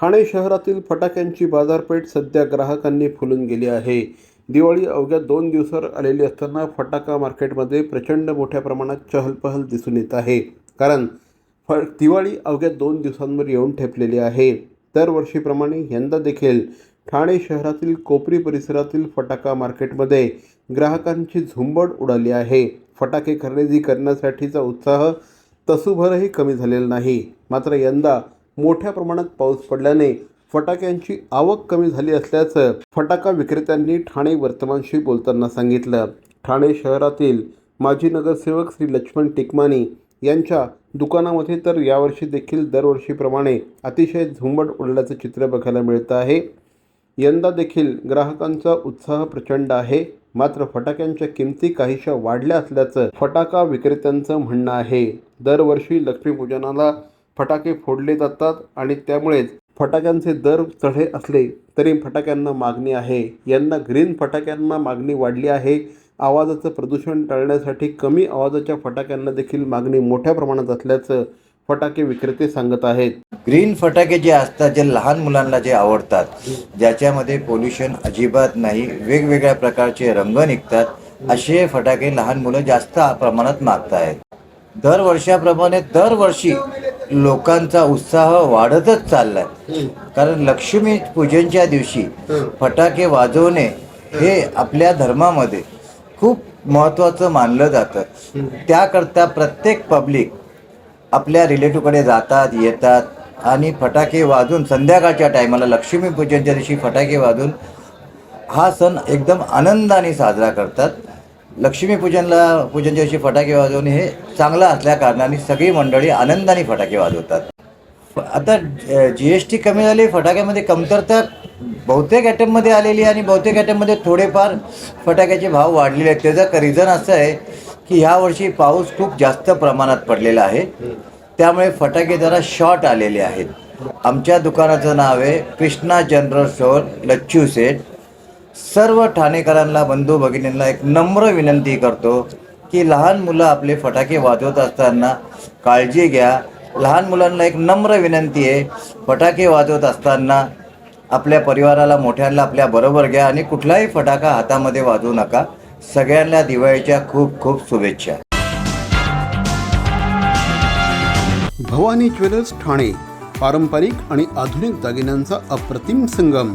ठाणे शहरातील फटाक्यांची बाजारपेठ सध्या ग्राहकांनी फुलून गेली आहे. दिवाळी अवघ्या दोन दिवसावर आलेली असताना फटाका मार्केटमध्ये प्रचंड मोठ्या प्रमाणात चहलपहल दिसून येत आहे. कारण फ दिवाळी अवघ्या दोन दिवसांवर येऊन ठेपलेली आहे. दरवर्षीप्रमाणे यंदा देखील ठाणे शहरातील कोपरी परिसरातील फटाका मार्केटमध्ये ग्राहकांची झुंबड उडाली आहे. फटाके खरेदी करण्यासाठीचा उत्साह तसूभरही कमी झालेला नाही. मात्र यंदा मोठ्या प्रमाणात पाऊस पडल्याने फटाक्यांची आवक कमी झाली असल्याचं फटाका विक्रेत्यांनी ठाणे वर्तमानशी बोलताना सांगितलं. ठाणे शहरातील माजी नगरसेवक श्री लक्ष्मण टिकमानी यांच्या दुकानामध्ये तर यावर्षी देखील दरवर्षीप्रमाणे अतिशय झुंबड उडल्याचं चित्र बघायला मिळतं आहे. यंदा देखील ग्राहकांचा उत्साह प्रचंड आहे. मात्र फटाक्यांच्या किमती काहीशा वाढल्या असल्याचं फटाका विक्रेत्यांचं म्हणणं आहे. दरवर्षी लक्ष्मीपूजनाला फटाके फोडले जातात आणि त्यामुळेच फटाक्यांचे दर चढे असले तरी फटाक्यांना मागणी आहे. यांना ग्रीन फटाक्यांना मागणी वाढली आहे. आवाजाचं प्रदूषण टाळण्यासाठी कमी आवाजाच्या फटाक्यांना देखील मागणी मोठ्या प्रमाणात असल्याचं फटाके विक्रेते सांगत आहेत. ग्रीन फटाके जे असतात जे लहान मुलांना जे आवडतात ज्याच्यामध्ये पोल्युशन अजिबात नाही वेगवेगळ्या प्रकारचे रंग निघतात असे फटाके लहान मुलं जास्त प्रमाणात मागत आहेत दरवर्षाप्रमाणे दरवर्षी लोकांचा उत्साह वाढतच चाललाय. कारण लक्ष्मी पूजनच्या दिवशी फटाके वाजवणे हे आपल्या धर्मामध्ये खूप महत्त्वाचं मानलं जातं. त्याकरता प्रत्येक पब्लिक आपल्या रिलेटिव्हकडे जातात येतात आणि फटाके वाजून संध्याकाळच्या टायमाला लक्ष्मीपूजनच्या दिवशी फटाके वाजून हा सण एकदम आनंदाने साजरा करतात. लक्ष्मीपूजनला पूजनच्या दिवशी फटाके वाजवणे हे चांगलं असल्या कारणाने सगळी मंडळी आनंदाने फटाके वाजवतात. आता जी एस टी कमी झाली फटाक्यामध्ये कमतरता बहुतेक आयटममध्ये आलेली आहे आणि बहुतेक आयटममध्ये थोडेफार फटाक्याचे भाव वाढलेले आहेत. त्याचं रिझन असं आहे की ह्या वर्षी पाऊस खूप जास्त प्रमाणात पडलेला आहे. त्यामुळे फटाके जरा शॉर्ट आलेले आहेत. आमच्या दुकानाचं नाव आहे कृष्णा जनरल स्टोअर लच्छू सेठ सर्व ठाणेकरांना बंधू भगिनींना एक नम्र विनंती करतो की लहान मुलं आपले फटाके वाजवत असताना काळजी घ्या. लहान मुलांना एक नम्र विनंती आहे फटाके वाजवत असताना आपल्या परिवाराला मोठ्यांना आपल्या बरोबर घ्या आणि कुठलाही फटाका हातामध्ये वाजवू नका. सगळ्यांना दिवाळीच्या खूप खूप शुभेच्छा. भवानी ज्वेलर्स ठाणे पारंपरिक आणि आधुनिक दागिन्यांचा अप्रतिम संगम.